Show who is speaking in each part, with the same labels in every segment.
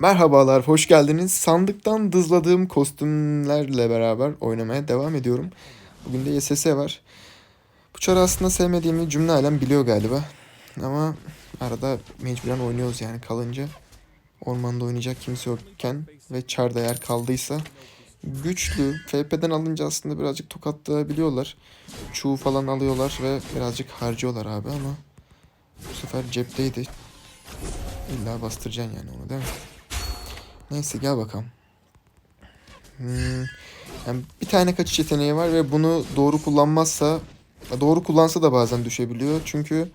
Speaker 1: Merhabalar, hoş geldiniz. Sandıktan dızladığım kostümlerle beraber oynamaya devam ediyorum. Bugün de YSS var. Bu çarı aslında sevmediğimi cümle alem biliyor galiba. Ama arada mecburen oynuyoruz yani kalınca. Ormanda oynayacak kimse yokken ve çarda yer kaldıysa güçlü. FP'den alınca aslında birazcık tokatlayabiliyorlar. Çuğ falan alıyorlar ve birazcık harcıyorlar abi ama bu sefer cepteydi. İlla bastıracaksın yani onu değil mi? Neyse gel bakalım. Hmm, yani bir tane kaçış yeteneği var ve bunu doğru kullanmazsa doğru kullansa da bazen düşebiliyor. Çünkü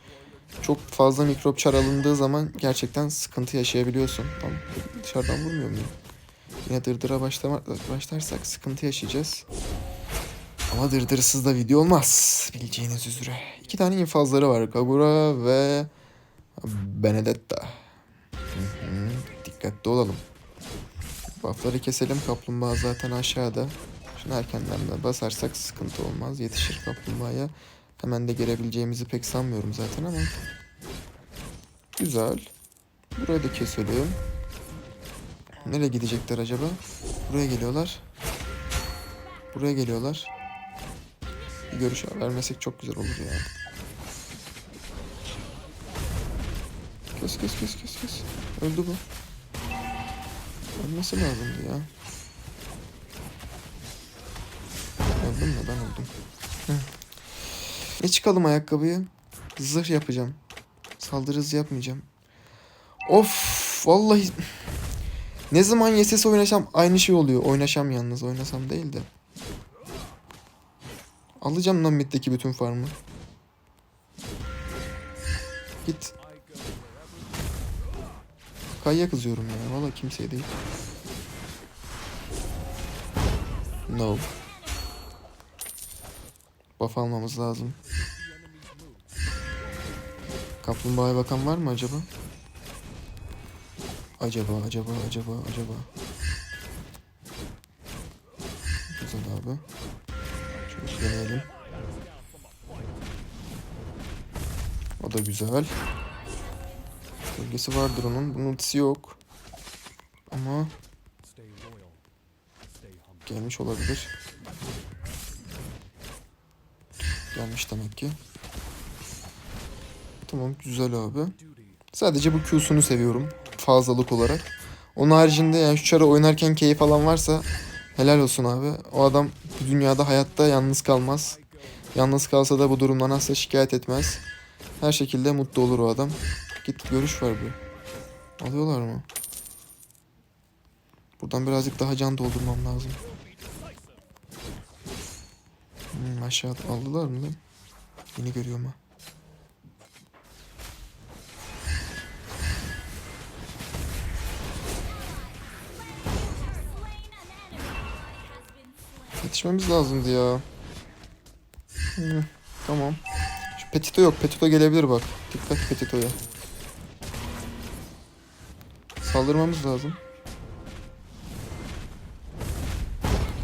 Speaker 1: çok fazla mikrop çar alındığı zaman gerçekten sıkıntı yaşayabiliyorsun. Tamam, dışarıdan vurmuyor muyum? Yine dırdıra başlama, başlarsak sıkıntı yaşayacağız. Ama dırdırsız da video olmaz. Bileceğiniz üzere. İki tane infazları var. Kagura ve Benedetta. Hı hı, Dikkatli olalım. Buff'ları keselim. Kaplumbağa zaten aşağıda. Şunu erkenden de basarsak sıkıntı olmaz. Yetişir kaplumbağaya. Hemen de girebileceğimizi pek sanmıyorum zaten ama. Güzel. Burayı da keselim. Nereye gidecekler acaba? Buraya geliyorlar. Buraya geliyorlar. Bir görüş vermesek çok güzel olur ya. Kes kes kes kes kes. Öldü bu. Ölmesi lazımdı ya. Öldüm mü? Ben öldüm. Hı. Çıkalım ayakkabıyı? Zırh yapacağım. Saldırı hızı yapmayacağım. Of vallahi ne zaman YSS oynaşam aynı şey oluyor. Oynaşam yalnız oynasam değil de. Alacağım lan middeki bütün farmı. Git. Kayya kızıyorum ya. Valla kimseye değil. No. Buff almamız lazım. Kaplumbağaya bakan var mı acaba? Acaba, acaba, acaba, acaba. Güzel abi. Şöyle deneyelim. O da güzel. Bölgesi vardır onun. Bunun ultisi yok. Ama gelmiş olabilir. Gelmiş demek ki. Tamam güzel abi. Sadece bu Q'sunu seviyorum. Fazlalık olarak. Onun haricinde yani şu çarı oynarken keyif alan varsa helal olsun abi. O adam bu dünyada hayatta yalnız kalmaz. Yalnız kalsa da bu durumdan asla şikayet etmez. Her şekilde mutlu olur o adam. Git görüş var bir. Alıyorlar mı? Buradan birazcık daha can doldurmam lazım. Hmm, aşağıda aldılar mı? Yeni görüyorum ha. Yetişmemiz lazımdı ya. Hmm, tamam. Şu Petito yok. Petito gelebilir bak. Dikkat Petito'ya. Saldırmamız lazım.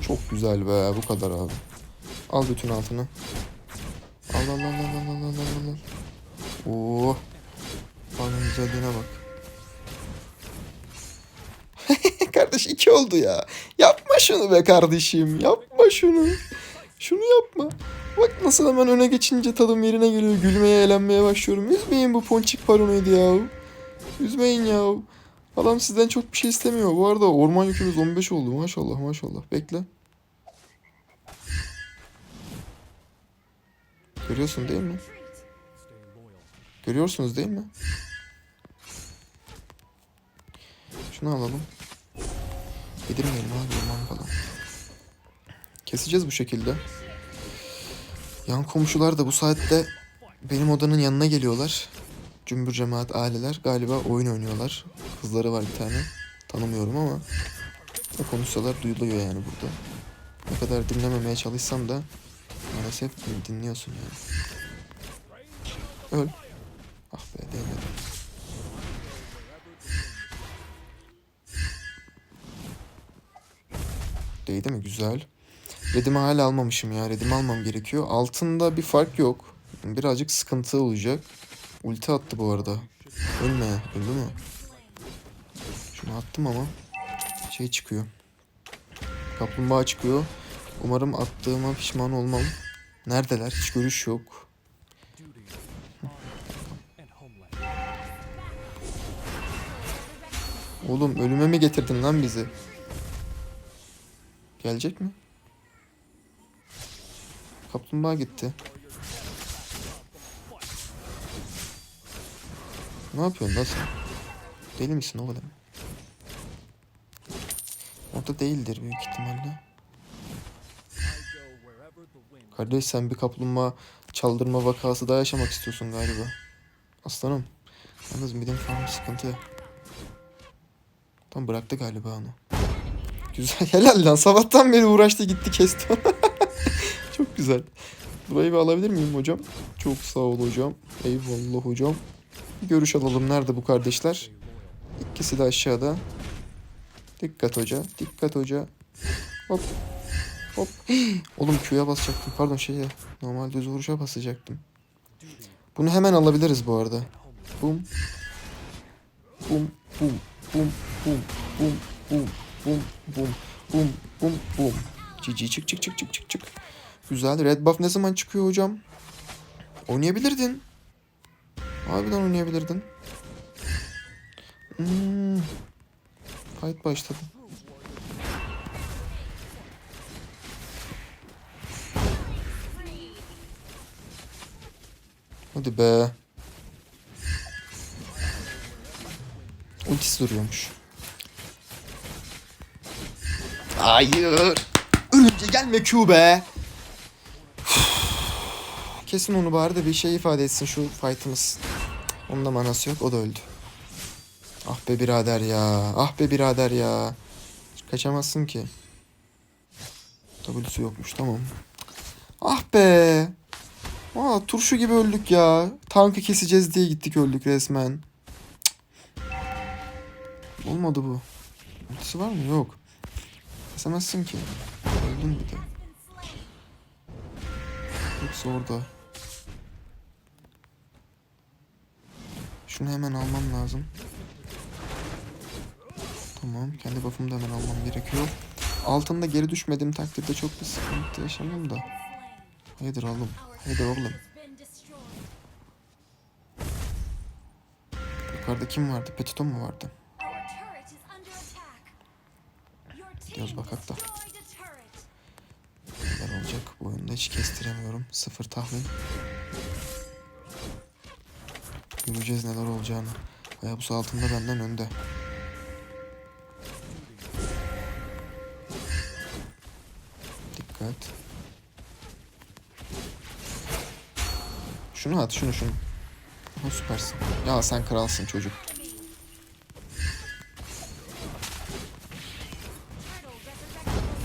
Speaker 1: Çok güzel be bu kadar abi. Al bütün altını. Al al al al al al al al. Oo. Alın güzelliğine bak. Kardeş iki oldu ya. Yapma şunu be kardeşim. Yapma şunu. Şunu yapma. Bak nasıl hemen öne geçince tadım yerine geliyor. Gülmeye, eğlenmeye başlıyorum. Üzmeyin bu ponçik paranoydu ya. Üzmeyin ya. Adam sizden çok bir şey istemiyor. Bu arada orman yükümüz 15 oldu. Maşallah maşallah. Bekle. Görüyorsun değil mi? Görüyorsunuz değil mi? Şunu alalım. Yedirmeyelim abi orman falan. Keseceğiz bu şekilde. Yan komşular da bu saatte benim odanın yanına geliyorlar. Cümbür cemaat aileler galiba oyun oynuyorlar. Kızları var bir tane. Tanımıyorum ama ne konuşsalar duyuluyor yani burada. Ne kadar dinlememeye çalışsam da maalesef dinliyorsun yani. Öl. Ah be değmedi. Değdi mi? Güzel. Redimi hala almamışım ya. Redimi almam gerekiyor. Altında bir fark yok. Birazcık sıkıntı olacak. Ulti attı bu arada. Ölme. Öldü mü? Bunu attım ama şey çıkıyor. Kaplumbağa çıkıyor. Umarım attığıma pişman olmam. Neredeler? Hiç görüş yok. Oğlum ölüme mi getirdin lan bizi? Gelecek mi? Kaplumbağa gitti. Ne yapıyorsun lan sen? Deli misin oğlum? Orada değildir büyük ihtimalle. Kardeş sen bir kaplumbağa çaldırma vakası daha yaşamak istiyorsun galiba. Aslanım. Yalnız midem falan sıkıntı. Tam bıraktı galiba onu. Güzel. Helal lan. Sabahtan beri uğraştı gitti kesti. Çok güzel. Burayı bir alabilir miyim hocam? Çok sağ ol hocam. Eyvallah hocam. Bir görüş alalım. Nerede bu kardeşler? İkisi de aşağıda. Dikkat hoca. Dikkat hoca. Hop. Hop. Oğlum Q'ya basacaktım. Pardon şeye. Normal düz vuruşa basacaktım. Bunu hemen alabiliriz bu arada. Bum. Bum. Bum. Bum. Bum. Bum. Bum. Bum. Bum. Bum. Bum. Bum. Cici çık çık çık çık çık çık. Güzel. Red buff ne zaman çıkıyor hocam? Oynayabilirdin. Harbiden oynayabilirdin. Hmm. Fight başladı. Hadi be. Ultisi duruyormuş. Hayır. Ölünce gelme Q be. Kesin onu bari de bir şey ifade etsin şu fight'ımız. Onun da manası yok. O da öldü. Ah be birader ya. Ah be birader ya. Kaçamazsın ki. W'su yokmuş tamam. Ah be. Aa, turşu gibi öldük ya. Tankı keseceğiz diye gittik öldük resmen. Cık. Olmadı bu. Ultisi var mı? Yok. Kesemezsin ki. Öldün bir de. Yoksa orada. Şunu hemen almam lazım. Tamam. Kendi buff'ımı da hemen almam gerekiyor. Altında geri düşmediğim takdirde çok bir sıkıntı yaşamam da. Hayırdır oğlum? Hayırdır oğlum? Yukarıda kim vardı? Petiton mu vardı?
Speaker 2: Göz bakak da.
Speaker 1: Neler olacak bu oyunda hiç kestiremiyorum. Sıfır tahmin. Göreceğiz neler olacağını. Hayabusa altında benden önde. Dikkat. Şunu at şunu şunu. Aha, süpersin. Ya sen kralsın çocuk.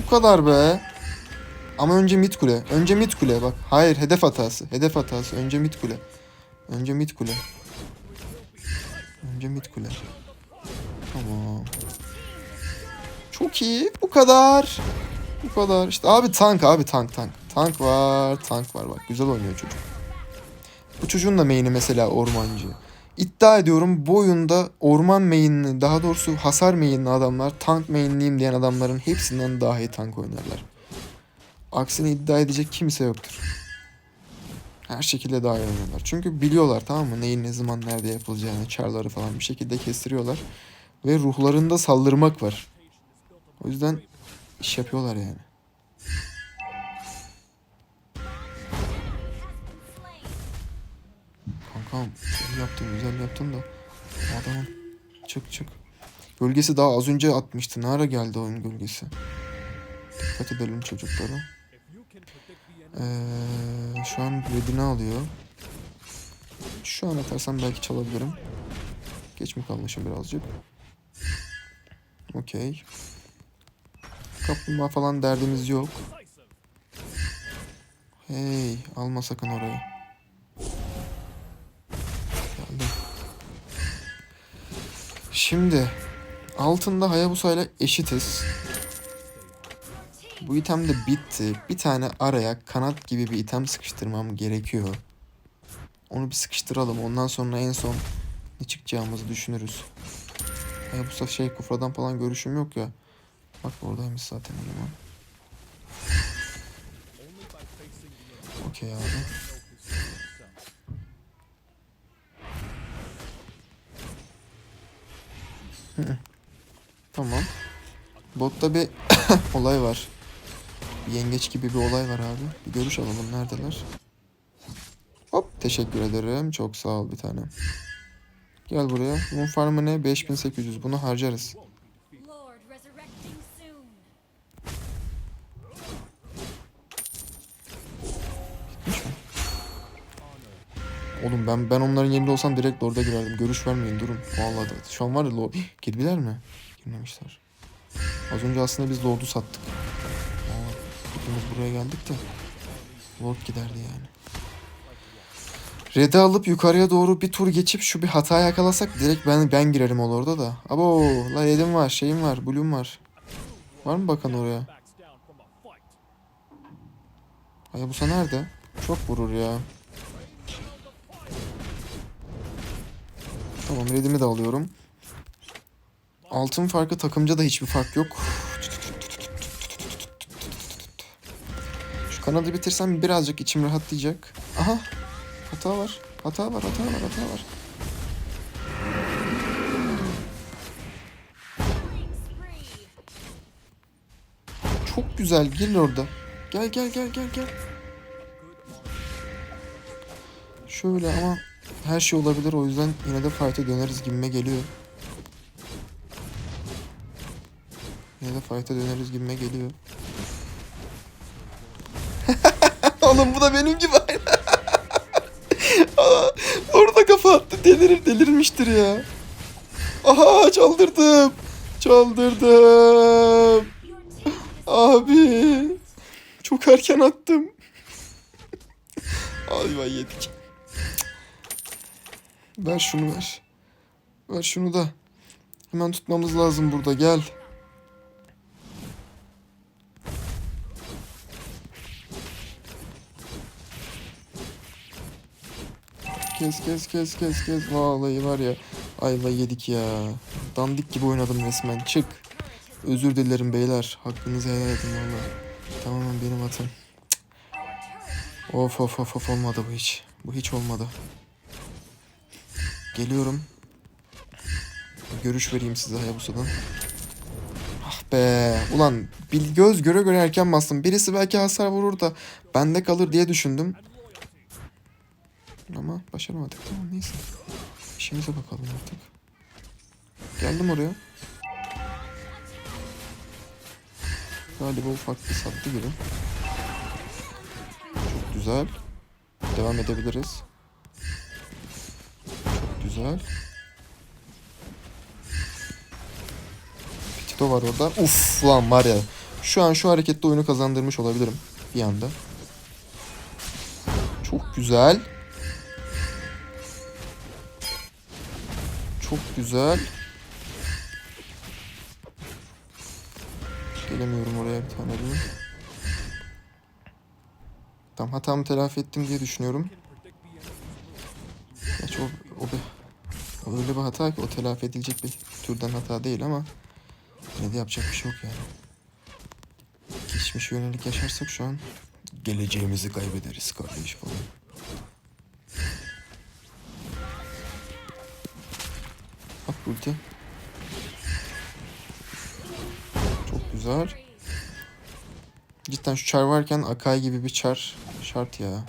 Speaker 1: Bu kadar be. Ama önce mid kule. Önce mid kule bak. Hayır hedef hatası. Hedef hatası. Önce mid kule. Önce mid kule. Önce mid kule. Tamam. Çok iyi. Bu kadar. Bu kadar. İşte abi tank abi tank tank. Tank var. Tank var bak. Güzel oynuyor çocuk. Bu çocuğun da main'i mesela ormancı. İddia ediyorum bu oyunda orman main'li daha doğrusu hasar main'li adamlar tank main'liyim diyen adamların hepsinden daha iyi tank oynarlar. Aksini iddia edecek kimse yoktur. Her şekilde daha iyi oynuyorlar. Çünkü biliyorlar tamam mı? Neyin ne zaman nerede yapılacağını, çarları falan bir şekilde kestiriyorlar. Ve ruhlarında saldırmak var. O yüzden iş yapıyorlar yani. Kankam yaptın güzel yaptın da adamın çık çık. Gölgesi daha az önce atmıştı. Ne ara geldi oyun gölgesi? Dikkat edelim çocuklara. Ee, şu an redini alıyor. Şu an atarsam belki çalabilirim. Geç mi kalmışım birazcık? Okey. Kaplumbağa falan derdimiz yok. Hey alma sakın orayı. Geldim. Şimdi altında Hayabusa ile eşitiz. Bu item de bitti. Bir tane araya kanat gibi bir item sıkıştırmam gerekiyor. Onu bir sıkıştıralım. Ondan sonra en son ne çıkacağımızı düşünürüz. Hayabusa şey kufradan falan görüşüm yok ya. Bak oradaymış zaten o zaman. Okey abi. Tamam. Botta bir olay var. Yengeç gibi bir olay var abi. Bir görüş alalım neredeler. Hop teşekkür ederim. Çok sağ ol bir tanem. Gel buraya. Bunun farmı ne? 5800. Bunu harcarız. Oğlum ben ben onların yerinde olsam direkt Lord'a girerdim. Görüş vermeyin durun. Vallahi da. Şu an var ya Lord. Girdiler mi? Girmemişler. Az önce aslında biz Lord'u sattık. Hepimiz buraya geldik de. Lord giderdi yani. Red'i alıp yukarıya doğru bir tur geçip şu bir hata yakalasak direkt ben ben girerim o Lord'a da. Abo la Red'im var, şeyim var, Blue'um var. Var mı bakan oraya? Hayabusa nerede? Çok vurur ya. Tamam redimi de alıyorum. Altın farkı takımca da hiçbir fark yok. Şu kanadı bitirsem birazcık içim rahatlayacak. Aha hata var. Hata var hata var hata var. Çok güzel gel orada. Gel gel gel gel gel. Şöyle ama her şey olabilir o yüzden yine de fight'e döneriz gibime geliyor. Yine de fight'e döneriz gibime geliyor. Oğlum bu da benim gibi aynı. Orada kafa attı delirir delirmiştir ya. Aha çaldırdım. Çaldırdım. Abi. Çok erken attım. Ay vay yedik. Ver şunu ver. Ver şunu da. Hemen tutmamız lazım burada gel. Kes kes kes kes kes. Vallahi var ya. Ayva yedik ya. Dandik gibi oynadım resmen. Çık. Özür dilerim beyler. Hakkınızı helal edin valla. Tamamen benim hatam. Of of of of olmadı bu hiç. Bu hiç olmadı. Geliyorum. Görüş vereyim size Hayabusa'dan. Ah be. Ulan bil göz göre göre erken bastım. Birisi belki hasar vurur da bende kalır diye düşündüm. Ama başaramadık. Tamam neyse. İşimize bakalım artık. Geldim oraya. Galiba ufak bir sattı gibi. Çok güzel. Devam edebiliriz. Güzel. Tito var orada. Uf lan var ya. Şu an şu harekette oyunu kazandırmış olabilirim. Bir anda. Çok güzel. Çok güzel. Gelemiyorum oraya bir tane daha. Tamam hatamı telafi ettim diye düşünüyorum. Gerçi o, o, bir, öyle bir hata ki o telafi edilecek bir türden hata değil ama yine de yapacak bir şey yok yani. Geçmişe yönelik yaşarsak şu an geleceğimizi kaybederiz kardeş falan. Bak ulti. Çok güzel. Cidden şu çar varken Akai gibi bir çar şart ya.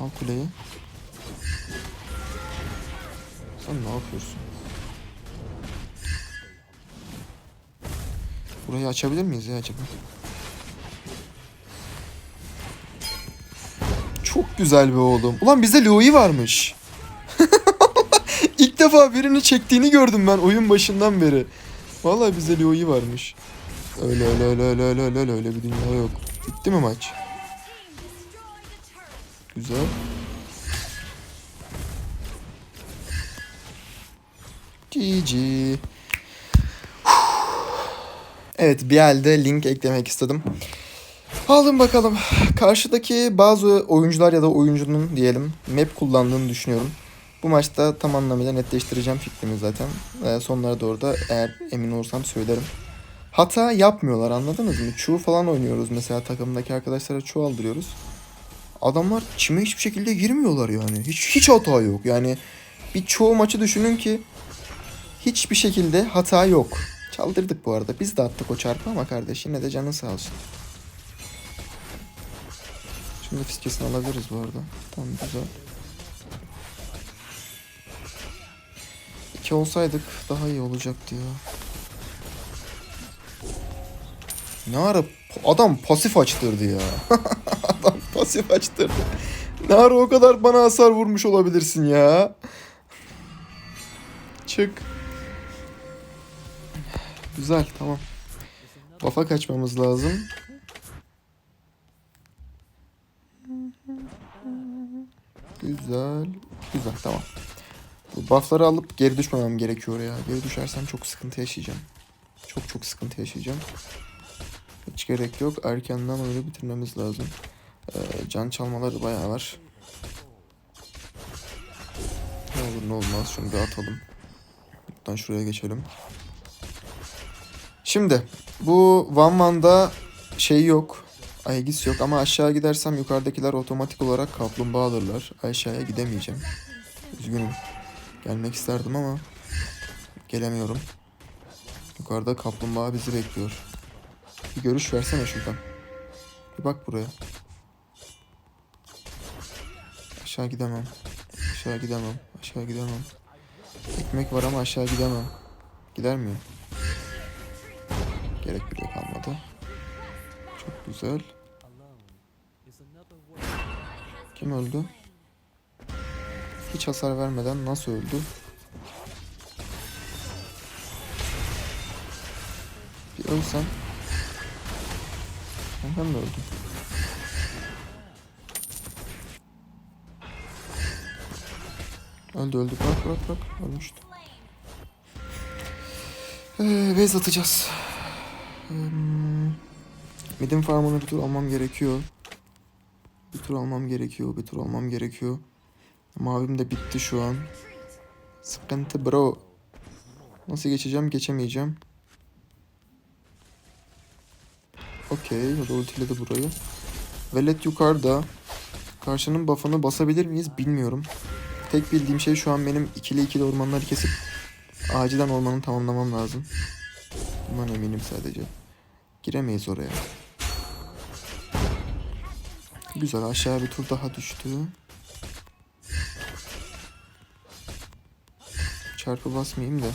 Speaker 1: Al kuleyi. Sen ne yapıyorsun? Burayı açabilir miyiz ya acaba? Çok güzel be oğlum. Ulan bizde Louis varmış. İlk defa birini çektiğini gördüm ben oyun başından beri. Vallahi bizde Louis varmış. Öyle öyle öyle öyle öyle öyle öyle bir dünya yok. Bitti mi maç? Güzel. GG. Evet bir elde link eklemek istedim. Aldım bakalım. Karşıdaki bazı oyuncular ya da oyuncunun diyelim map kullandığını düşünüyorum. Bu maçta tam anlamıyla netleştireceğim fikrimi zaten. Ee, sonlara doğru da eğer emin olursam söylerim. Hata yapmıyorlar anladınız mı? Çoğu falan oynuyoruz mesela takımdaki arkadaşlara çoğu aldırıyoruz. Adamlar çime hiçbir şekilde girmiyorlar yani. Hiç hiç hata yok. Yani bir çoğu maçı düşünün ki hiçbir şekilde hata yok. Çaldırdık bu arada. Biz de attık o çarpı ama kardeş yine de canın sağ olsun. Şimdi fiskesini alabiliriz bu arada. Tamam güzel. İki olsaydık daha iyi olacaktı ya. Ne ara adam pasif açtırdı ya. adam pasif açtırdı. Ne ara o kadar bana hasar vurmuş olabilirsin ya. Çık. Güzel tamam. Bafa kaçmamız lazım. Güzel. Güzel tamam. Bu buffları alıp geri düşmemem gerekiyor ya. Geri düşersem çok sıkıntı yaşayacağım. Çok çok sıkıntı yaşayacağım. Hiç gerek yok. Erkenden öyle bitirmemiz lazım. Ee, can çalmaları bayağı var. Ne olur ne olmaz. Şunu bir atalım. Buradan şuraya geçelim. Şimdi bu Van Van'da şey yok. Aegis yok ama aşağı gidersem yukarıdakiler otomatik olarak kaplumbağa alırlar. Aşağıya gidemeyeceğim. Üzgünüm. Gelmek isterdim ama gelemiyorum. Yukarıda kaplumbağa bizi bekliyor. Bir görüş versene şuradan. Bir bak buraya. Aşağı gidemem. Aşağı gidemem. Aşağı gidemem. Ekmek var ama aşağı gidemem. Gider miyim? Gerek bile kalmadı. Çok güzel. Kim öldü? Hiç hasar vermeden nasıl öldü? Bir ölsem. Ben de öldüm. Öldü öldü bırak bırak bırak ölmüştü. Ee, base atacağız. Hmm. Midin farmını bir tur almam gerekiyor. Bir tur almam gerekiyor. Bir tur almam gerekiyor. Mavim de bitti şu an. Sıkıntı bro. Nasıl geçeceğim? Geçemeyeceğim. Okey. O da ultiledi burayı. Velet yukarıda. Karşının buff'ını basabilir miyiz bilmiyorum. Tek bildiğim şey şu an benim ikili ikili ormanları kesip acilen ormanı tamamlamam lazım. Bundan eminim sadece. Giremeyiz oraya. Güzel aşağı bir tur daha düştü. Çarpı basmayayım da.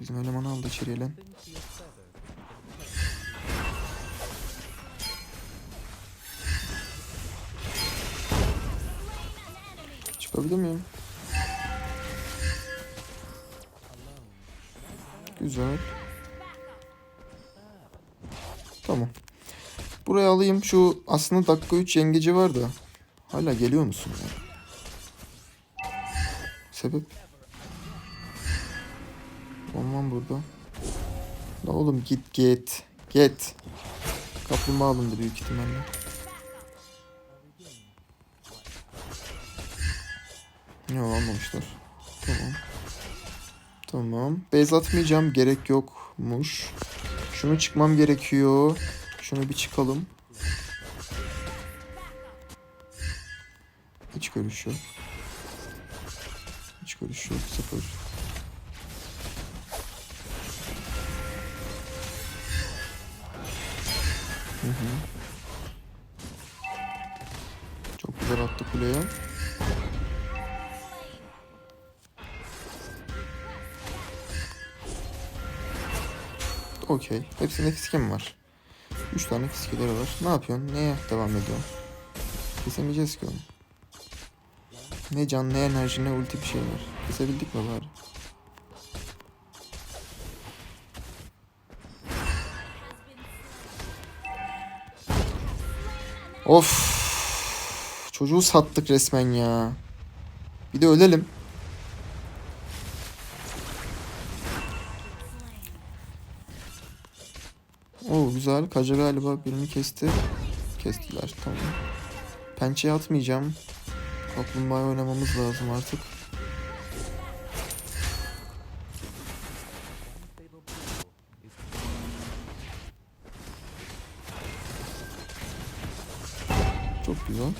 Speaker 1: Bizim elemanı aldı içeriye lan. Çıkabilir miyim? Güzel. Tamam. Buraya alayım. Şu aslında dakika 3 yengeci var da. Hala geliyor musun ya? Sebep? Olmam burada. La oğlum git git. Git. Kaplumbağa alındı büyük ihtimalle. Yok almamışlar. Tamam. Tamam. Base atmayacağım. Gerek yokmuş. Şunu çıkmam gerekiyor. Şunu bir çıkalım. Hiç görüş yok. Hiç görüş yok. Sıfır. Hı hı. Çok güzel attı kuleye. Okey. Hepsinde fiskem var. 3 tane fiskeleri var. Ne yapıyorsun? Neye devam ediyorsun? Kesemeyeceğiz ki onu. Ne can, ne enerji, ne ulti bir şey var. Kesebildik mi bari? Of. Çocuğu sattık resmen ya. Bir de ölelim. Güzel. Kaja galiba birini kesti. Kestiler tamam. Pençeye atmayacağım. Kaplumbağa oynamamız lazım artık. Çok güzel.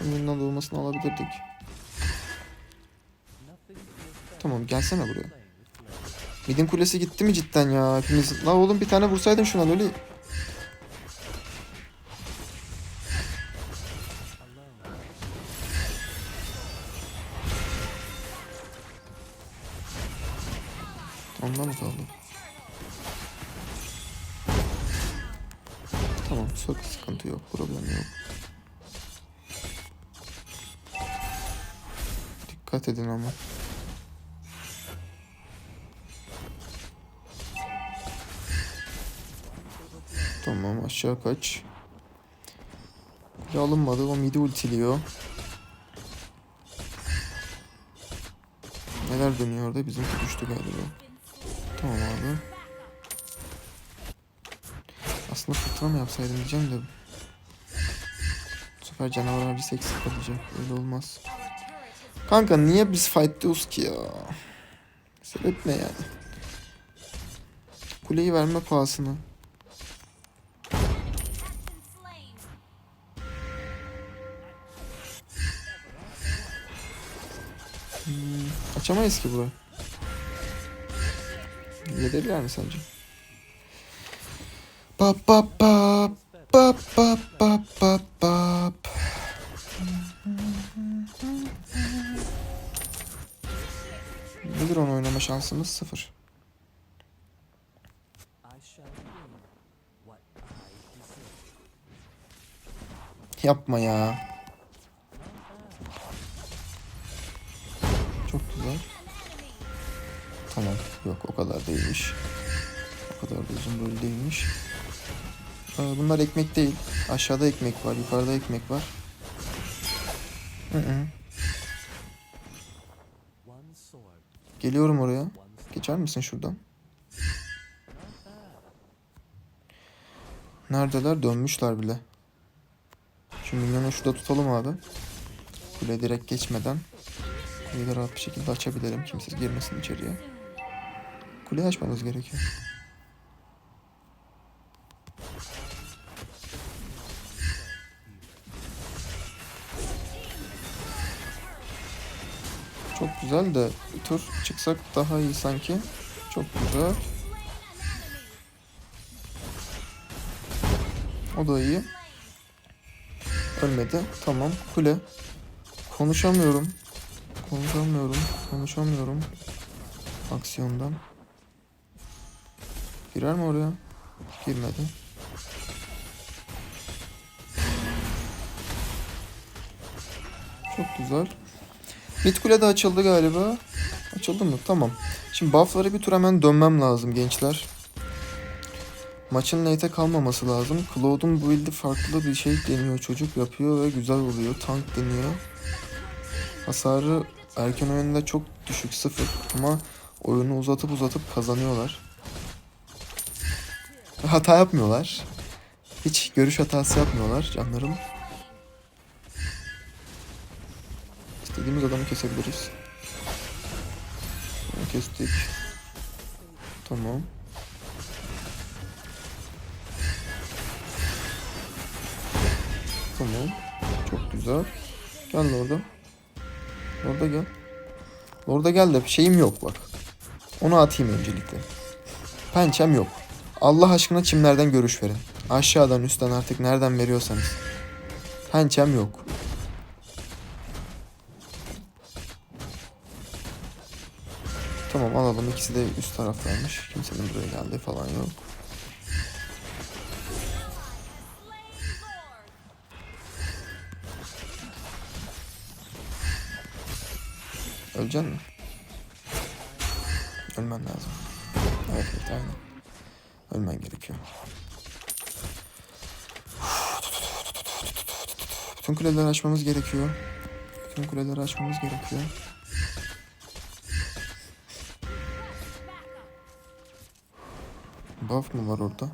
Speaker 1: Önünden doğmasını alabilirdik. Tamam gelsene buraya. Midin kulesi gitti mi cidden ya hepimiz? La oğlum bir tane vursaydın şuna böyle. Ondan mı kaldı? Tamam çok sıkıntı yok problem yok. Dikkat edin ama. Tamam aşağı kaç. Kule alınmadı o midi ultiliyor. Neler dönüyor orada bizimki düştü galiba. Tamam abi. Aslında fırtına mı yapsaydım diyeceğim de. Bu sefer canavar avcısı eksik kalacak. Öyle olmaz. Kanka niye biz fightlıyoruz ki ya? Sebep ne yani? Kuleyi verme pahasına. Açamayız ki burayı. Yedebilir mi sence? Bap bap bap bap bap bap bap bap. Nedir onu oynama şansımız? Sıfır. Yapma ya. Güzel. Tamam. Yok o kadar değilmiş. O kadar da uzun böyle değilmiş. Ee, bunlar ekmek değil. Aşağıda ekmek var. Yukarıda ekmek var. Hı. Geliyorum oraya. Geçer misin şuradan? Neredeler? Dönmüşler bile. Şu minyonu şurada tutalım abi. Kule direkt geçmeden. Kuleyi de rahat bir şekilde açabilirim. Kimse girmesin içeriye. Kuleyi açmamız gerekiyor. Çok güzel de bir tur çıksak daha iyi sanki. Çok güzel. O da iyi. Ölmedi. Tamam. Kule. Konuşamıyorum. Konuşamıyorum. Konuşamıyorum. Aksiyondan. Girer mi oraya? Girmedi. Çok güzel. Mid de açıldı galiba. Açıldı mı? Tamam. Şimdi buff'lara bir tur hemen dönmem lazım gençler. Maçın late'e kalmaması lazım. Cloud'un build'i farklı bir şey deniyor çocuk yapıyor ve güzel oluyor. Tank deniyor. Hasarı erken oyunda çok düşük sıfır ama oyunu uzatıp uzatıp kazanıyorlar. Hata yapmıyorlar. Hiç görüş hatası yapmıyorlar canlarım. İstediğimiz adamı kesebiliriz. Bunu kestik. Tamam. Tamam. Çok güzel. Gel orada. Orada gel. Orada gel de şeyim yok bak. Onu atayım öncelikle. Pençem yok. Allah aşkına çimlerden görüş verin. Aşağıdan üstten artık nereden veriyorsanız. Pençem yok. Tamam alalım. İkisi de üst taraftaymış. Kimsenin buraya geldiği falan yok. Öleceksin mi? Ölmen lazım. Evet evet aynen. Ölmen gerekiyor. Bütün kuleleri açmamız gerekiyor. Bütün kuleleri açmamız gerekiyor. Buff mı var orada?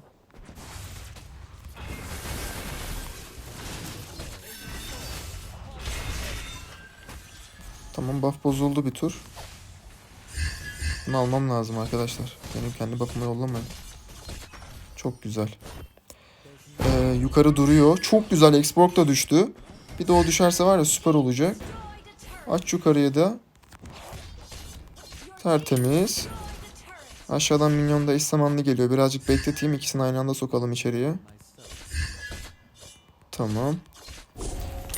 Speaker 1: Tamam buff bozuldu bir tur. Bunu almam lazım arkadaşlar. Benim kendi buff'ıma yollamayın. Çok güzel. Ee, yukarı duruyor. Çok güzel. Exborg da düştü. Bir de o düşerse var ya süper olacak. Aç yukarıya da. Tertemiz. Aşağıdan minyon da eş zamanlı geliyor. Birazcık bekleteyim. İkisini aynı anda sokalım içeriye. Tamam.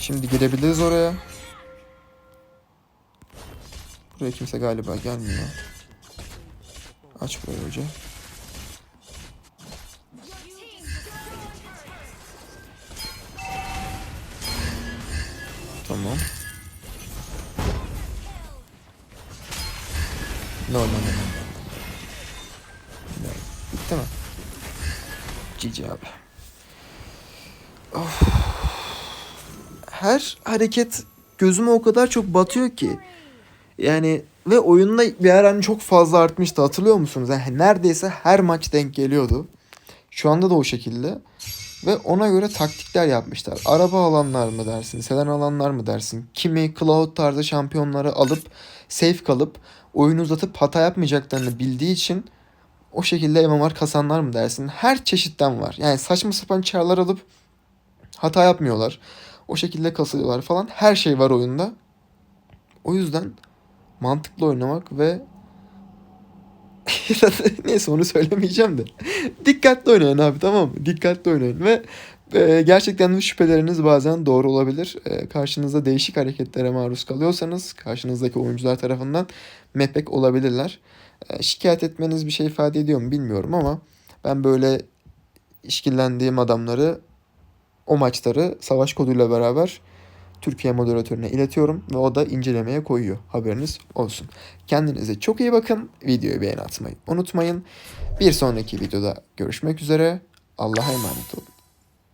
Speaker 1: Şimdi girebiliriz oraya. Buraya kimse galiba gelmiyor. Aç burayı hoca. Tamam. No no no no. no. Bitti mi? Cici abi. Of. Her hareket gözüme o kadar çok batıyor ki. Yani ve oyunda bir ara hani çok fazla artmıştı hatırlıyor musunuz? Yani neredeyse her maç denk geliyordu. Şu anda da o şekilde. Ve ona göre taktikler yapmışlar. Araba alanlar mı dersin, selen alanlar mı dersin? Kimi Cloud tarzı şampiyonları alıp safe kalıp oyunu uzatıp hata yapmayacaklarını bildiği için o şekilde MMR kasanlar mı dersin? Her çeşitten var. Yani saçma sapan çarlar alıp hata yapmıyorlar. O şekilde kasılıyorlar falan. Her şey var oyunda. O yüzden mantıklı oynamak ve neyse onu söylemeyeceğim de. Dikkatli oynayın abi tamam mı? Dikkatli oynayın ve e, gerçekten de şüpheleriniz bazen doğru olabilir. E, karşınızda değişik hareketlere maruz kalıyorsanız karşınızdaki oyuncular tarafından mepek olabilirler. E, şikayet etmeniz bir şey ifade ediyor mu bilmiyorum ama ben böyle işkillendiğim adamları o maçları savaş koduyla beraber Türkiye moderatörüne iletiyorum ve o da incelemeye koyuyor. Haberiniz olsun. Kendinize çok iyi bakın. Videoyu beğeni atmayı unutmayın. Bir sonraki videoda görüşmek üzere. Allah'a emanet olun.